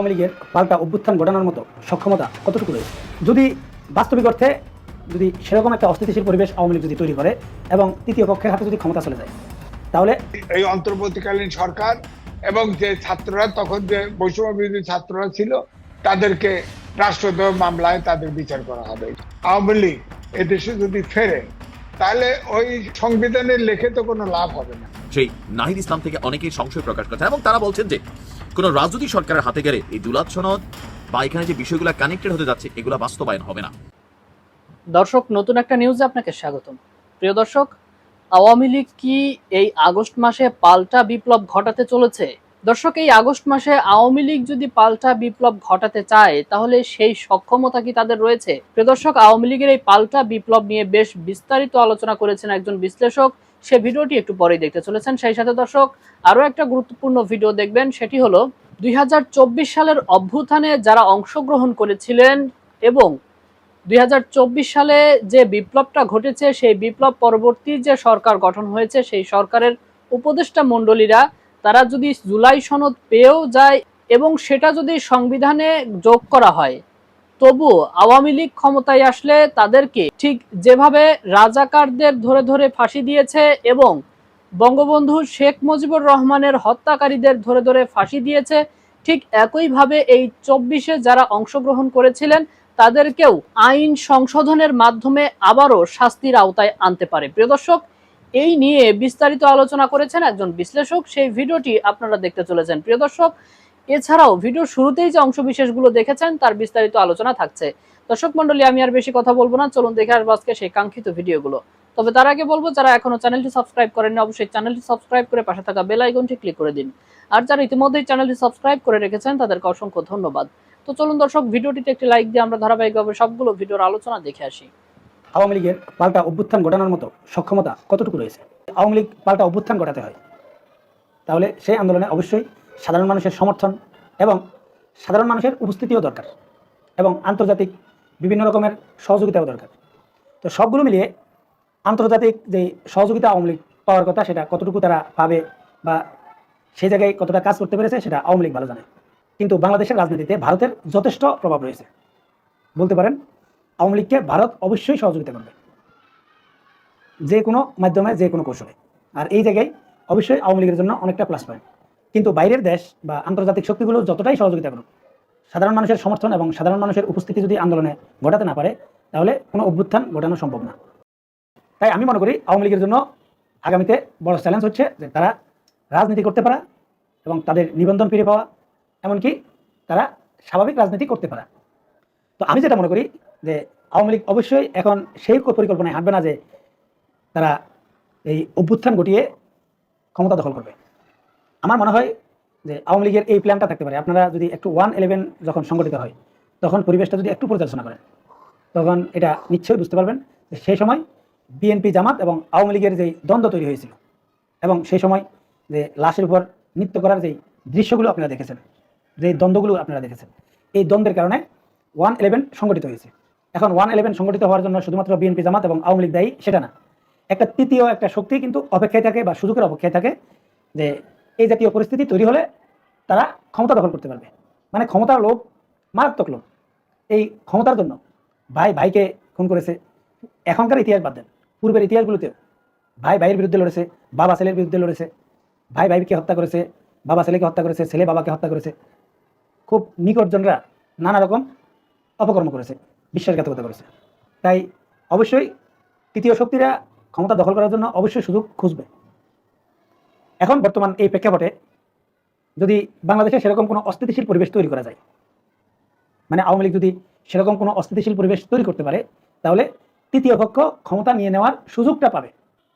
আওয়ামী লীগের পাল্টা অভ্যুত্থান ঘটানোর মতো সক্ষমতা কতটুকু রয়েছে? যদি বাস্তবিক অর্থে যদি সেরকম একটা অস্থিতিশীল পরিবেশ আওয়ামী লীগ যদি তৈরি করে এবং তৃতীয় পক্ষের হাতে যদি ক্ষমতা চলে যায় তাহলে এই অন্তর্বর্তীকালীন সরকার এবং যে ছাত্ররা তখন যে বৈষম্য বিরোধী ছাত্ররা ছিল তাদেরকে রাষ্ট্রদ্রোহ মামলায় তাদের বিচার করা হবে। আওয়ামী লীগ এদেশে যদি ফেরে তাহলে ওই সংবিধানের লেখে তো কোনো লাভ হবে না। সেই নাহিদ ইসলাম থেকে অনেকেই সংশয় প্রকাশ করছেন এবং তারা বলছেন যে কোন রাজনৈতিক সরকারের হাতে গেলে এই দুলাত সনদ বা এখানে যে বিষয়গুলো কানেক্টেড হতে যাচ্ছে, এগুলো বাস্তবায়ন হবে না। দর্শক, নতুন একটা নিউজে আপনাকে স্বাগতম। প্রিয় দর্শক, আওয়ামী লীগ কি এই আগস্ট মাসে পাল্টা বিপ্লব ঘটাতে চলেছে? দর্শক, এই আগস্ট মাসে আওয়ামী লীগ যদি পাল্টা বিপ্লব ঘটাতে চায়, তাহলে সেই সক্ষমতা কি তাদের রয়েছে? প্রিয় দর্শক, আওয়ামী লীগের এই পাল্টা বিপ্লব নিয়ে বেশ বিস্তারিত আলোচনা করেছেন একজন বিশ্লেষক। সে ভিডিওটি একটু পরেই দেখতে চলেছেন। সেই সাথে দর্শক, আরও একটা গুরুত্বপূর্ণ ভিডিও দেখবেন, সেটি হলো দুই সালের অভ্যুত্থানে যারা অংশগ্রহণ করেছিলেন এবং দুই হাজার চব্বিশ সালে যে বিপ্লবটা ঘটেছে, সেই বিপ্লব পরবর্তী যে সরকার গঠন হয়েছে, সেই সরকারের উপদেষ্টা মণ্ডলীরা, তারা যদি জুলাই সনদ পেয়েও যায় এবং সেটা যদি সংবিধানে যোগ করা হয় তবু আওয়ামী লীগ ক্ষমতায় আসলে তাদেরকে ঠিক যেভাবে রাজাকারদের ধরে ধরে ফাঁসি দিয়েছে এবং বঙ্গবন্ধু শেখ মুজিবুর রহমানের হত্যাকারীদের ধরে ধরে ফাঁসি দিয়েছে, ঠিক একইভাবে এই চব্বিশে যারা অংশগ্রহণ করেছিলেন, তাদেরকেও আইন সংশোধনের মাধ্যমে আবারও শাস্তির আওতায় আনতে পারে। প্রিয় দর্শক, এই নিয়ে বিস্তারিত আলোচনা করেছেন একজন বিশ্লেষক। সেই ভিডিওটি আপনারা দেখতে চলেছেন। প্রিয় দর্শক এছাড়াও ভিডিওর শুরুতেই যে অংশ অংশবিশেষগুলো দেখেছেন, তার বিস্তারিত আলোচনা থাকছে। দর্শক মন্ডলী আমি আর বেশি কথা বলব না, চলুন দেখে আসব আজকে সেই কাঙ্ক্ষিত ভিডিওগুলো। তবে তার আগে বলব, যারা এখনও চ্যানেলটি সাবস্ক্রাইব করেননি, অবশ্যই চ্যানেলটি সাবস্ক্রাইব করে পাশে থাকা বেল আইকনটি ক্লিক করে দিন। আর যারা ইতিমধ্যেই চ্যানেলটি সাবস্ক্রাইব করে রেখেছেন, তাদেরকে অসংখ্য ধন্যবাদ। তো চলুন দর্শক, ভিডিওটিতে একটি লাইক দিয়ে আমরা ধারাবাহিকভাবে সবগুলো ভিডিওর আলোচনা দেখে আসি। আওয়ামী লীগের পাল্টা অভ্যুত্থান ঘটানোর মতো সক্ষমতা কতটুকু রয়েছে? আওয়ামী লীগ পাল্টা অভ্যুত্থান ঘটাতে হয়। তাহলে সেই আন্দোলনে অবশ্যই সাধারণ মানুষের সমর্থন এবং সাধারণ মানুষের উপস্থিতিও দরকার এবং আন্তর্জাতিক বিভিন্ন রকমের সহযোগিতাও দরকার। তো সবগুলো মিলিয়ে আন্তর্জাতিক যে সহযোগিতা আওয়ামী লীগ পাওয়ার কথা, সেটা কতটুকু তারা পাবে বা সেই জায়গায় কতটা কাজ করতে পেরেছে, সেটা আওয়ামী লীগ ভালো জানে। কিন্তু বাংলাদেশের রাজনীতিতে ভারতের যথেষ্ট প্রভাব রয়েছে। বলতে পারেন, আওয়ামী লীগকে ভারত অবশ্যই সহযোগিতা করবে। যে কোনো মাধ্যমে, যে কোনো কৌশলে। আর এই জায়গায় অবশ্যই আওয়ামী লীগের জন্য অনেকটা প্লাস পয়েন্ট কিন্তু বাইরের দেশ বা আন্তর্জাতিক শক্তিগুলো যতটাই সহযোগিতা করুক, সাধারণ মানুষের সমর্থন এবং সাধারণ মানুষের উপস্থিতি যদি আন্দোলনে ঘটাতে না পারে, তাহলে কোনো অভ্যুত্থান ঘটানো সম্ভব না। তাই আমি মনে করি আওয়ামী লীগের জন্য আগামীতে বড় চ্যালেঞ্জ হচ্ছে যে তারা রাজনীতি করতে পারা এবং তাদের নিবন্ধন ফিরে পাওয়া, এমনকি তারা স্বাভাবিক রাজনীতি করতে পারা। তো আমি যেটা মনে করি যে আওয়ামী লীগ অবশ্যই এখন সেই পরিকল্পনায় হাঁটবে না যে তারা এই অভ্যুত্থান ঘটিয়ে ক্ষমতা দখল করবে। আমার মনে হয় যে আওয়ামী লীগের এই প্ল্যানটা থাকতে পারে। আপনারা যদি একটু ওয়ান ইলেভেন যখন সংগঠিত হয়, তখন পরিবেশটা যদি একটু পর্যালোচনা করেন, তখন এটা নিশ্চয়ই বুঝতে পারবেন যে সেই সময় বিএনপি জামাত এবং আওয়ামী লীগের যেই দ্বন্দ্ব তৈরি হয়েছিল এবং সেই সময় যে লাশের উপর নৃত্য করার যেই দৃশ্যগুলো আপনারা দেখেছেন, যেই দ্বন্দ্বগুলো আপনারা দেখেছেন, এই দ্বন্দ্বের কারণে ওয়ান ইলেভেন সংগঠিত হয়েছে। এখন ওয়ান ইলেভেন সংগঠিত হওয়ার জন্য শুধুমাত্র বিএনপি জামাত এবং আওয়ামী লীগ দায়ী, সেটা না। একটা তৃতীয় একটা শক্তি কিন্তু অপেক্ষায় থাকে বা সুযোগের অপেক্ষায় থাকে যে এই জাতীয় পরিস্থিতি তৈরি হলে তারা ক্ষমতা দখল করতে পারবে। মানে ক্ষমতার লোভ, মারাত্মক লোভ। এই ক্ষমতার জন্য ভাই ভাইকে খুন করেছে। এখনকার ইতিহাস বাদ দেন। পূর্বের ইতিহাসগুলোতেও ভাই ভাইয়ের বিরুদ্ধে লড়েছে, বাবা ছেলের বিরুদ্ধে লড়েছে। ভাই ভাইকে হত্যা করেছে, বাবা ছেলেকে হত্যা করেছে, ছেলে বাবাকে হত্যা করেছে। খুব নিকটজনরা নানা রকম অপকর্ম করেছে, বিশ্বাসঘাতকতা করেছে। তাই অবশ্যই তৃতীয় শক্তিরা ক্ষমতা দখল করার জন্য অবশ্যই সুযোগ খুঁজবে। এখন বর্তমান এই প্রেক্ষাপটে যদি বাংলাদেশে সেরকম কোনো অস্থিতিশীল পরিবেশ তৈরি করা যায় মানে আওয়ামী লীগ যদি সেরকম কোনো অস্থিতিশীল পরিবেশ তৈরি করতে পারে, তাহলে তৃতীয় পক্ষ ক্ষমতা নিয়ে নেওয়ার সুযোগটা পাবে।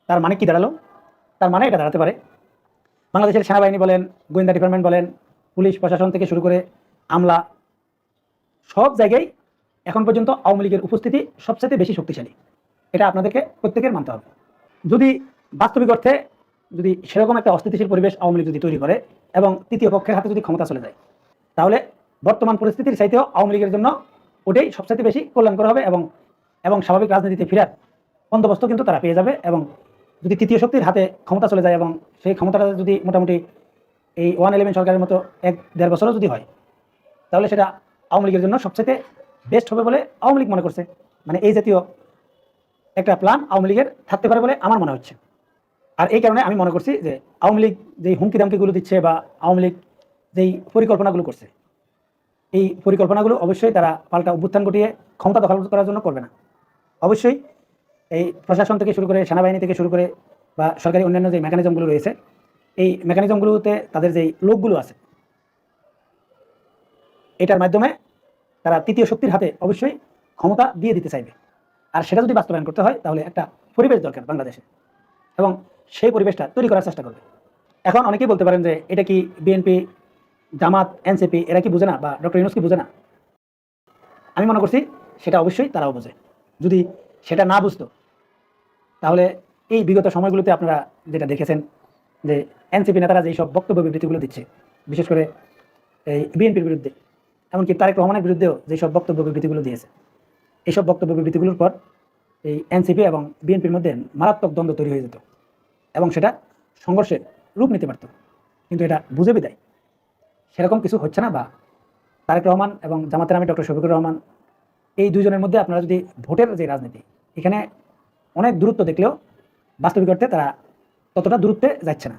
তার মানে কি দাঁড়াল? তার মানে এটা দাঁড়াতে পারে। বাংলাদেশের সেনাবাহিনী বলেন, গোয়েন্দা ডিপার্টমেন্ট বলেন, পুলিশ প্রশাসন থেকে শুরু করে আমলা, সব জায়গায় এখন পর্যন্ত আওয়ামী লীগের উপস্থিতি সবচেয়ে বেশি শক্তিশালী। এটা আপনাদেরকে প্রত্যেকের মানতে হবে। যদি বাস্তবিক অর্থে যদি সেরকম একটা অস্থিতিশীল পরিবেশ আওয়ামী লীগ যদি তৈরি করে এবং তৃতীয় পক্ষের হাতে যদি ক্ষমতা চলে যায়, তাহলে বর্তমান পরিস্থিতির চাইতেও আওয়ামী লীগের জন্য ওটাই সবচেয়ে বেশি কল্যাণকর হবে এবং এবং স্বাভাবিক রাজনীতিতে ফেরার বন্দোবস্ত কিন্তু তারা পেয়ে যাবে এবং যদি তৃতীয় শক্তির হাতে ক্ষমতা চলে যায় এবং সেই ক্ষমতাটা যদি মোটামুটি এই ওয়ান ইলেভেন সরকারের মতো এক দেড় বছরও যদি হয়, তাহলে সেটা আওয়ামী লীগের জন্য সবচেয়ে বেস্ট হবে বলে আওয়ামী লীগ মনে করছে। মানে এই জাতীয় একটা প্ল্যান আওয়ামী লীগের থাকতে পারে বলে আমার মনে হচ্ছে। আর এই কারণে আমি মনে করছি যে আওয়ামী লীগ যেই হুমকি দামকিগুলো দিচ্ছে বা আওয়ামী লীগ যেই পরিকল্পনাগুলো করছে, এই পরিকল্পনাগুলো অবশ্যই তারা পাল্টা অভ্যুত্থান ঘটিয়ে ক্ষমতা দখল করার জন্য করবে না। অবশ্যই এই প্রশাসন থেকে শুরু করে সেনাবাহিনী থেকে শুরু করে বা সরকারি অন্যান্য যে মেকানিজমগুলো রয়েছে, এই মেকানিজমগুলোতে তাদের যেই লোকগুলো আছে, এটার মাধ্যমে তারা তৃতীয় শক্তির হাতে অবশ্যই ক্ষমতা দিয়ে দিতে চাইবে। আর সেটা যদি বাস্তবায়ন করতে হয় তাহলে একটা পরিবেশ দরকার বাংলাদেশে। এবং সেই পরিবেশটা তৈরি করার চেষ্টা করবে। এখন অনেকেই বলতে পারেন যে, এটা কি বিএনপি জামাত এনসিপি এরা কি বুঝে না বা ডক্টর ইউনুস কি বুঝে না? আমি মনে করছি সেটা অবশ্যই তারাও বোঝে। যদি সেটা না বুঝতো, তাহলে এই বিগত সময়গুলোতে আপনারা যেটা দেখেছেন যে এনসিপি নেতারা যেই সব বক্তব্য বিবৃতিগুলো দিচ্ছে, বিশেষ করে এই বিএনপির বিরুদ্ধে, এমনকি তারেক রহমানের বিরুদ্ধেও যেসব বক্তব্য বিবৃতিগুলো দিয়েছে এইসব বক্তব্য বিবৃতিগুলোর পর এই এনসিপি এবং বিএনপির মধ্যে মারাত্মক দ্বন্দ্ব তৈরি হয়ে যেত। এবং সেটা সংঘর্ষের রূপ নিতে পারত। কিন্তু এটা বুঝে বিদায়। সেরকম কিছু হচ্ছে না বা তারেক রহমান এবং জামাতের আমি ডক্টর শফিকুর রহমান এই দুইজনের মধ্যে আপনারা যদি ভোটের যে রাজনীতি, এখানে অনেক দূরত্ব দেখলেও বাস্তবিক অর্থে তারা ততটা দূরত্বে যাচ্ছে না।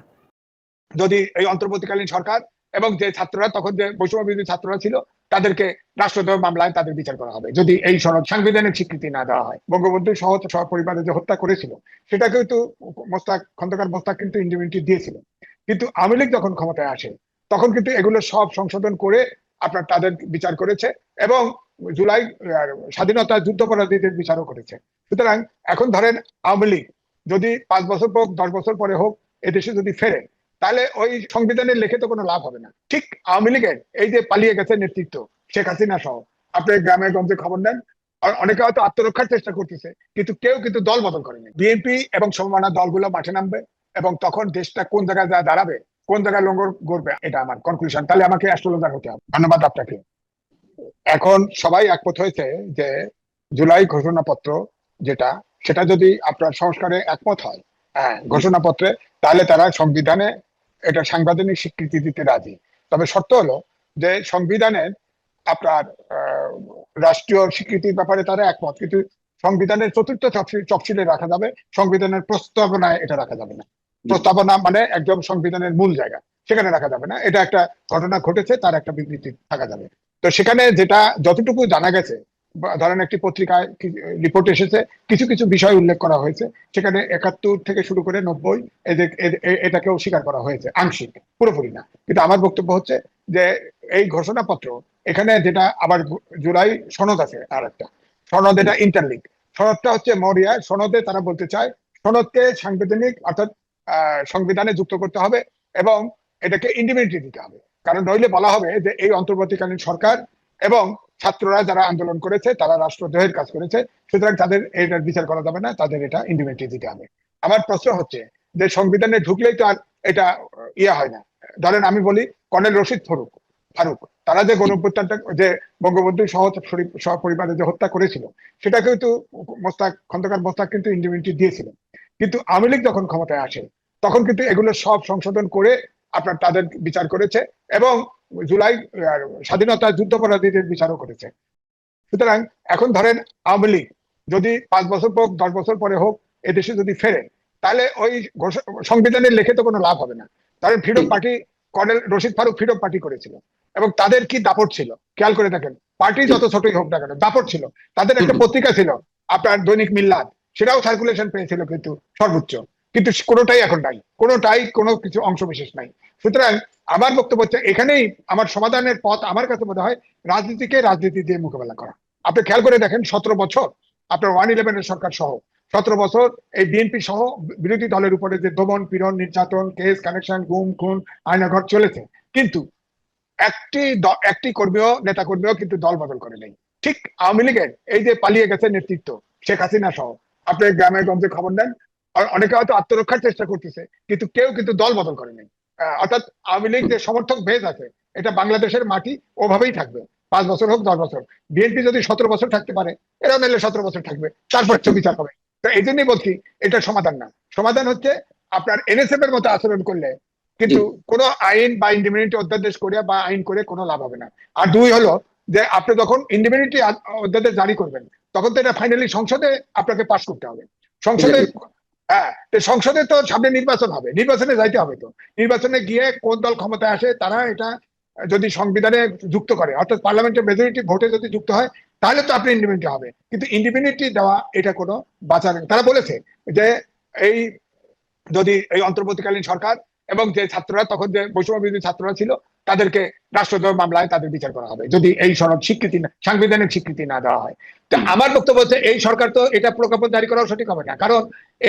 যদি এই অন্তর্বর্তীকালীন সরকার এবং যে ছাত্ররা, তখন যে বৈষম্য ছাত্ররা ছিল তাদেরকে রাষ্ট্রদ্রোহ মামলায় তাদের বিচার করা হবে। যদি এই সনদ সাংবিধানিক স্বীকৃতি না দেওয়া হয়। বঙ্গবন্ধু সহ পরিবারে যে হত্যা করেছিল, সেটাকেও তো মোস্তাক, খন্দকার মোস্তাক কিন্তু ইন্ডিমিউনিটি দিয়েছিল। কিন্তু আওয়ামী লীগ যখন ক্ষমতায় আসে, তখন কিন্তু এগুলো সব সংশোধন করে আপনার তাদের বিচার করেছে এবং জুলাই স্বাধীনতা যুদ্ধপরাধীদের বিচারও করেছে। সুতরাং এখন ধরেন আওয়ামী লীগ, যদি পাঁচ বছর পর দশ বছর পরে হোক, এদেশে যদি ফেরে তাহলে ওই সংবিধানের লেখে তো কোনো লাভ হবে না। ঠিক আওয়ামী লীগের এই যে পালিয়ে গেছে নেতৃত্ব, শেখ হাসিনা সহ। আপনি গ্রামে গঞ্জে খবর নেন। অনেকে হয়তো আত্মরক্ষার চেষ্টা করতেছে, কিন্তু কেউ কিন্তু দল বদল করেনি। বিএনপি এবং সমমানা দলগুলো মাঠে নামবে এবং তখন দেশটা কোন জায়গায় যা দাঁড়াবে, কোন জায়গায় লঙ্গর গড়বে এটা আমার কনক্লুশন তাহলে আমাকে অ্যাস্ট্রোলজার হতে হবে। ধন্যবাদ আপনাকে। এখন সবাই একমত হয়েছে যে জুলাই ঘোষণাপত্র যেটা, সেটা যদি আপনার সংস্কারে একমত হয় হ্যাঁ ঘোষণাপত্রে, তাহলে তারা সংবিধানে এটা সাংবিধানিক স্বীকৃতি দিতে রাজি। তবে শর্ত হলো যে সংবিধানের আপনার রাষ্ট্রীয় স্বীকৃতির ব্যাপারে তারা একমত। কিন্তু সংবিধানের চতুর্থ তফসিল- তফসিলে রাখা যাবে সংবিধানের প্রস্তাবনায় এটা রাখা যাবে না। প্রস্তাবনা মানে একদম সংবিধানের মূল জায়গা। সেখানে রাখা যাবে না। এটা একটা ঘটনা ঘটেছে তার একটা বিবৃতি থাকা যাবে। তো সেখানে যেটা যতটুকু জানা গেছে ধরেন একটি পত্রিকায় রিপোর্ট এসেছে, কিছু কিছু বিষয় উল্লেখ করা হয়েছে, সেখানে একাত্তর থেকে শুরু করে নব্বই, এদের, এ- এ- স্বীকার করা হয়েছে, আংশিক, পুরোপুরি না। কিন্তু আমার বক্তব্য হচ্ছে যে এই ঘোষণাপত্র, এখানে যেটা আবার জুলাই সনদ আছে আর একটা সনদ এটা ইন্টারলিঙ্ক সনদটা হচ্ছে মরিয়া, সনদে তারা বলতে চায়, সনদকে সাংবিধানিক, অর্থাৎ সংবিধানে যুক্ত করতে হবে এবং এটাকে ইন্ডিমিউনিটি দিতে হবে। কারণ নইলে বলা হবে যে এই অন্তর্বর্তীকালীন সরকার এবং ছাত্ররা যারা আন্দোলন করেছে, তারা রাষ্ট্রদ্রোহের কাজ করেছে, সুতরাং তাদের এটার বিচার করা যাবে না, তাদের এটা ইন্ডিমিউনিটি দিতে হবে। আমার প্রশ্ন হচ্ছে যে সংবিধানে ঢুকলেই তো আর এটা ইয়ে হয় না। ধরেন আমি বলি, কর্নেল রশিদ ফারুক ফারুক, তারা যে গণঅভ্যুত্থানটা, যে বঙ্গবন্ধু সহ পরিবারে যে হত্যা করেছিল, সেটা কিন্তু মোস্তাক, খন্দকার মোস্তাক কিন্তু ইন্ডিমিউনিটি দিয়েছিল কিন্তু আওয়ামী লীগ যখন ক্ষমতায় আসে, তখন কিন্তু এগুলো সব সংশোধন করে আপনার তাদের বিচার করেছে এবং জুলাই স্বাধীনতা যুদ্ধপরাধীদের বিচারও করেছে। সুতরাং এখন ধরেন আওয়ামী লীগ যদি পাঁচ বছর পর দশ বছর পরে হোক এদেশে যদি ফেরে তাহলে ওই সংবিধানের লেখে তো কোনো লাভ হবে না। কারণ freedom party colonel Rashid Faruk freedom party করেছিল এবং তাদের কি দাপট ছিল? খেয়াল করে দেখেন পার্টি যত ছোটই হোক না কেন দাপট ছিল। তাদের একটা পত্রিকা ছিল আপনার দৈনিক মিল্লাত সেটাও সার্কুলেশন পেয়েছিল কিন্তু সর্বোচ্চ। কিন্তু কোনোটাই এখন নাই। কোনোটাই কোনো কিছু অংশ বিশেষ নাই। সুতরাং আমার বক্তব্য হচ্ছে, এখানেই আমার সমাধানের পথ আমার কাছে মনে হয় রাজনীতিকে রাজনীতি দিয়ে মোকাবেলা করা। আপনি খেয়াল করে দেখেন, সতেরো বছর আপনার ওয়ান ইলেভেনের সরকার সহ, সতেরো বছর এই বিএনপি সহ বিরোধী দলের উপরে যে দমন, পীড়ন, নির্যাতন, কেস, কানেকশন, গুম, খুন আয়নাঘর চলেছে। কিন্তু একটি একটি কর্মীও, নেতা কর্মীও কিন্তু দল বদল করে নেই। ঠিক আওয়ামী লীগের এই যে পালিয়ে গেছে নেতৃত্ব, শেখ হাসিনা সহ। আপনি গ্রামে গঞ্জে খবর নেন অনেকে হয়তো আত্মরক্ষার চেষ্টা করতেছে কিন্তু কেউ কিন্তু দল বদল করে নেই আহ, অর্থাৎ আওয়ামী লীগ যে সমর্থক ভেদ আছে এটা বাংলাদেশের মাটি ওভাবেই থাকবে। পাঁচ বছর হোক দশ বছর বিএনপি যদি সতেরো বছর থাকতে পারে এরা নাহলে সতেরো বছর থাকবে। তারপর বিচার হবে। তো এই জন্যই বলছি এটা সমাধান না। সমাধান হচ্ছে আপনার এনএসএফ এর মতো আচরণ করলে কিন্তু কোনো আইন বা ইন্ডিমিনিটি অধ্যাদেশ করে বা আইন করে কোনো লাভ হবে না। আর দুই হলো যে আপনি যখন ইন্ডিমিনিটি অধ্যাদেশ জারি করবেন তখন তো এটা ফাইনালি সংসদে আপনাকে পাশ করতে হবে। সংসদে হ্যাঁ সংসদে তো সামনে নির্বাচন হবে, নির্বাচনে যাইতে হবে তো। নির্বাচনে গিয়ে কোন দল ক্ষমতায় আসে তারা এটা যদি সংবিধানে যুক্ত করে, অর্থাৎ পার্লামেন্টের মেজরিটি ভোটে যদি যুক্ত হয়, তাহলে তো আপনি ইন্ডিপেন্ডেন্ট হবে। কিন্তু ইন্ডিপেন্ডেন্টলি দেওয়া এটা কোনো বাঁচার তারা বলেছে যে এই যদি এই অন্তর্বর্তীকালীন সরকার এবং যে ছাত্ররা, তখন যে বৈষম্য বিরোধী ছাত্ররা ছিল তাদেরকে রাষ্ট্রদ্রোহ মামলায় তাদের বিচার করা হবে যদি এই সনদ স্বীকৃতি না সাংবিধানিক স্বীকৃতি না দেওয়া হয়। তো আমার বক্তব্য হচ্ছে এই সরকার তো এটা প্রজ্ঞাপন জারি করাও সঠিক হবে না কারণ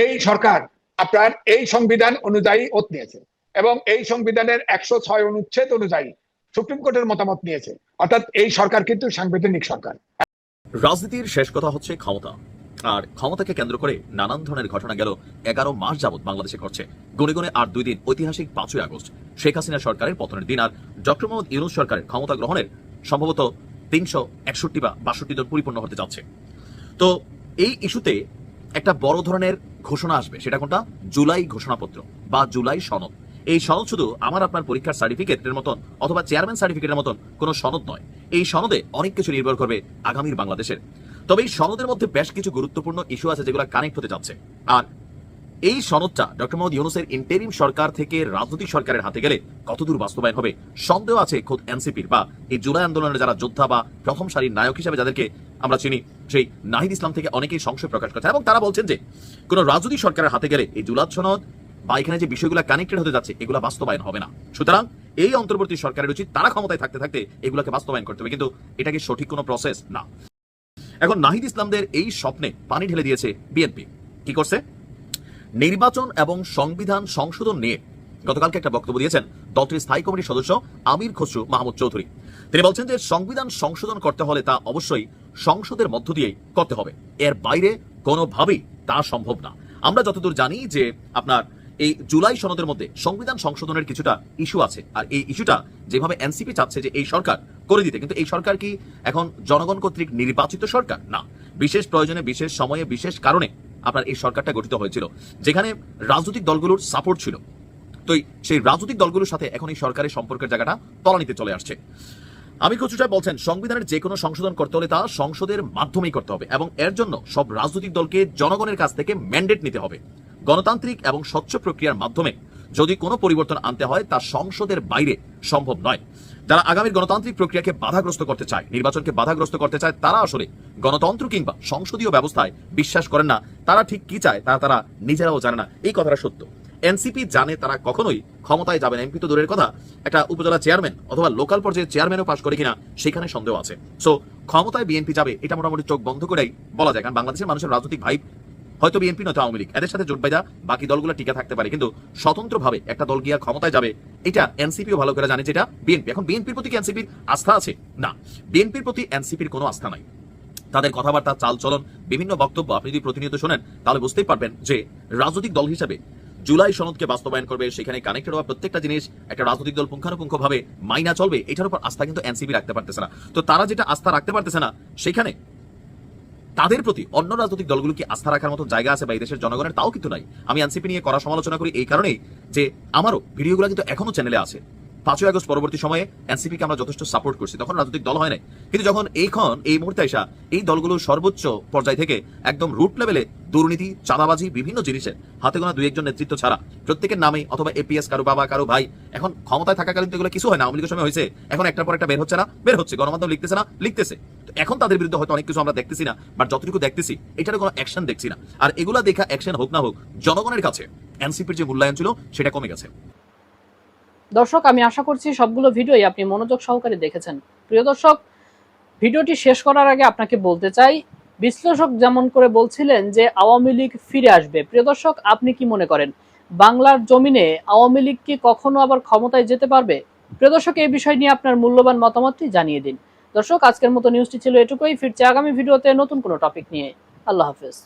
এই সরকার আপনার এই সংবিধান অনুযায়ী ওত নিয়েছে এবং এই সংবিধানের একশো ছয় অনুচ্ছেদ অনুযায়ী সুপ্রিম কোর্টের মতামত নিয়েছে। অর্থাৎ এই সরকার কিন্তু সাংবিধানিক সরকার। রাজনীতির শেষ কথা হচ্ছে ক্ষমতা। আর ক্ষমতাকে কেন্দ্র করে নানান ধরনের ঘটনা গেল এগারো মাস যাবৎ বাংলাদেশে ঘটছে। গুনে গুনে আর দুই দিন, ঐতিহাসিক পাঁচই আগস্ট। শেখ হাসিনা সরকারের পতনের দিন আর ডক্টর মোহাম্মদ ইউনুস সরকারের ক্ষমতা গ্রহণের সম্ভবত তিনশো একষট্টি বা বাষট্টি জন পরিপূর্ণ হতে যাচ্ছে। তো এই ইস্যুতে একটা বড় ধরনের ঘোষণা আসবে। সেটা কোনটা? জুলাই ঘোষণাপত্র বা জুলাই সনদ। এই সনদ শুধু আমার আপনার পরীক্ষার সার্টিফিকেটের মতন অথবা চেয়ারম্যান সার্টিফিকেটের মতন কোনো সনদ নয়। এই সনদে অনেক কিছু নির্ভর করবে আগামীর বাংলাদেশের। তবে এই সনদের মধ্যে বেশ কিছু গুরুত্বপূর্ণ ইস্যু আছে যেগুলো কানেক্ট হতে যাচ্ছে। আর এই সনদটা ডক্টর মোহাম্মদ ইউনুসের ইন্টেরিম সরকার থেকে রাজনৈতিক সরকারের হাতে গেলে কতদূর বাস্তবায়ন হবে সন্দেহ আছে খোদ এনসিপির বা এই জুলাই আন্দোলনের যারা যোদ্ধা বা প্রথম সারির নায়ক হিসেবে যাদেরকে আমরা চিনি, সেই নাহিদ ইসলাম থেকে অনেকেই সংশয় প্রকাশ করছে এবং তারা বলছেন যে কোন রাজনৈতিক সরকারের হাতে গেলে এই জুলাদ সনদ বা এখানে যে বিষয়গুলো কানেক্টেড হতে যাচ্ছে এগুলো বাস্তবায়ন হবে না। সুতরাং এই অন্তর্বর্তী সরকারের উচিত তারা ক্ষমতায় থাকতে থাকতে এগুলোকে বাস্তবায়ন করতে হবে, কিন্তু এটা কি সঠিক কোনো প্রসেস না। এখন নাহিদ ইসলামদের এই স্বপ্নে পানি ঢেলে দিয়েছে বিএনপি। কি করছে? নির্বাচন এবং সংবিধান সংশোধন নিয়ে গতকালকে একটা বক্তব্য দিয়েছেন দলটির স্থায়ী কমিটির সদস্য আমির খসরু মাহমুদ চৌধুরী। তিনি বলছেন যে সংবিধান সংশোধন করতে হলে তা অবশ্যই সংসদের মধ্য দিয়েই করতে হবে। এর বাইরে কোনোভাবেই তা সম্ভব না। আমরা যতদূর জানি যে আপনার এই জুলাই সনদের মধ্যে সংবিধান সংশোধনের কিছুটা ইস্যু আছে। আর এই ইস্যুটা যেভাবে এনসিপি চাচ্ছে যে এই সরকার করে দিতে, কিন্তু এই সরকার কি এখন জনগণ কর্তৃক নির্বাচিত সরকার? না। বিশেষ প্রয়োজনে, বিশেষ সময়ে, বিশেষ কারণে আপনার এই সরকারটা গঠিত হয়েছিল। যেখানে রাজনৈতিক দলগুলোর সাপোর্ট ছিল। তো সেই রাজনৈতিক দলগুলোর সাথে এখন এই সরকারের সম্পর্কের জায়গাটা তলানিতে চলে আসছে। আমি কচুটা বলছেন, সংবিধানের যে কোনো সংশোধন করতে হলে তা সংসদের মাধ্যমেই করতে হবে এবং এর জন্য সব রাজনৈতিক দলকে জনগণের কাছ থেকে ম্যান্ডেট নিতে হবে। গণতান্ত্রিক এবং স্বচ্ছ প্রক্রিয়ার মাধ্যমে যদি কোনো পরিবর্তন আনতে হয়, তা সংসদের বাইরে সম্ভব নয়। যারা আগামীর গণতান্ত্রিক প্রক্রিয়াকে বাধাগ্রস্ত করতে চায়, নির্বাচনকে বাধাগ্রস্ত করতে চায়, তারা আসলে গণতন্ত্র কিংবা সংসদীয় ব্যবস্থায় বিশ্বাস করেন না। তারা ঠিক কি চায়, তা তারা নিজেরাও জানে না। এই কথাটা সত্য। এনসিপি জানে তারা কখনোই ক্ষমতায় যাবেন এমপি তো দূরের কথা। একটা উপজেলা চেয়ারম্যান অথবা লোকাল পর্যায়ে চেয়ারম্যানও পাশ করে কিনা, সেখানে সন্দেহ আছে। সো ক্ষমতায় বিএনপি যাবে, এটা মোটামুটি চোখ বন্ধ করেই বলা যায়। কারণ বাংলাদেশের মানুষের রাজনৈতিক ভাই হয়তো বিএনপি নয়তো আওয়ামী লীগ। এদের সাথে জোট বাইদা বাকি দলগুলো টিকে থাকতে পারে, কিন্তু স্বতন্ত্রভাবে একটা দল গিয়া ক্ষমতায় যাবে, এটা এনসিপিও ভালো করে জানে যেটা বিএনপি। এখন বিএনপির প্রতি কি এনসিপির আস্থা আছে? না। বিএনপির প্রতি এনসিপির কোনো আস্থা নাই। তাদের কথাবার্তা, চালচলন, বিভিন্ন বক্তব্য আপনি যদি প্রতিনিয়ত শোনেন, তাহলে বুঝতেই পারবেন যে রাজনৈতিক দল হিসাবে জুলাই সনদকে বাস্তবায়ন করবে, সেখানে কানেক্টেড হওয়া প্রত্যেকটা জিনিস একটা রাজনৈতিক দল পুঙ্খানুপুঙ্খ ভাবে মাইনা চলবে, এটার উপর আস্থা কিন্তু এনসিপি রাখতে পারতেছে না। তো তারা যেটা আস্থা রাখতে পারতেছে না, সেখানে তাদের প্রতি অন্য রাজনৈতিক দলগুলো কি আস্থা রাখার মতো জায়গা আছে বা এই দেশের জনগণের, তাও কিন্তু নাই। আমি এনসিপি নিয়ে করা সমালোচনা করি এই কারণেই যে আমারও ভিডিওগুলো কিন্তু এখনও চ্যানেলে আছে। পাঁচই আগস্ট পরবর্তী সময়ে এনসিপিকে আমরা যথেষ্ট সাপোর্ট করছি। তখন রাজনৈতিক দল হয় নাই। কিন্তু যখন এইখন এই মুহূর্তে আসা এই দলগুলো সর্বোচ্চ পর্যায় থেকে একদম রুট লেভেলে দুর্নীতি, চাঁদাবাজি, বিভিন্ন জিনিসের হাতে গোনা দুই একজন নেতৃত্ব ছাড়া প্রত্যেকের নামে অথবা এপিএস কারও বাবা, কারও ভাই, এখন ক্ষমতায় থাকাকালীন তো এগুলো কিছু হয় না। আওয়ামী লীগের সময় হয়েছে। এখন একটার পর একটা বের হচ্ছে না, বের হচ্ছে। গণমাধ্যম লিখতেছে না, লিখতেছে। এখন তাদের বিরুদ্ধে হয়তো অনেক কিছু আমরা দেখতেছি না বাট যতটুকু দেখতেছি এটার কোনো অ্যাকশন দেখছি না। আর এগুলা দেখা অ্যাকশন হোক না হোক, জনগণের কাছে এনসিপির যে মূল্যায়ন ছিল, সেটা কমে গেছে। দর্শক, আমি আশা করছি সবগুলো ভিডিওই আপনি মনোযোগ সহকারে দেখেছেন। প্রিয় দর্শক, ভিডিওটি শেষ করার আগে আপনাকে বলতে চাই, বিশ্লেষক যেমন করে বলছিলেন যে আওয়ামী লীগ ফিরে আসবে। প্রিয় দর্শক, আপনি কি মনে করেন, বাংলার জমিনে আওয়ামী লীগ কি কখনো আবার ক্ষমতায় যেতে পারবে? প্রিয় দর্শক, এই বিষয় নিয়ে আপনার মূল্যবান মতামতটি জানিয়ে দিন। দর্শক, আজকের মতো নিউজটি ছিল এটুকুই। ফিরছে আগামী ভিডিওতে নতুন কোনো টপিক নিয়ে। আল্লাহ হাফেজ।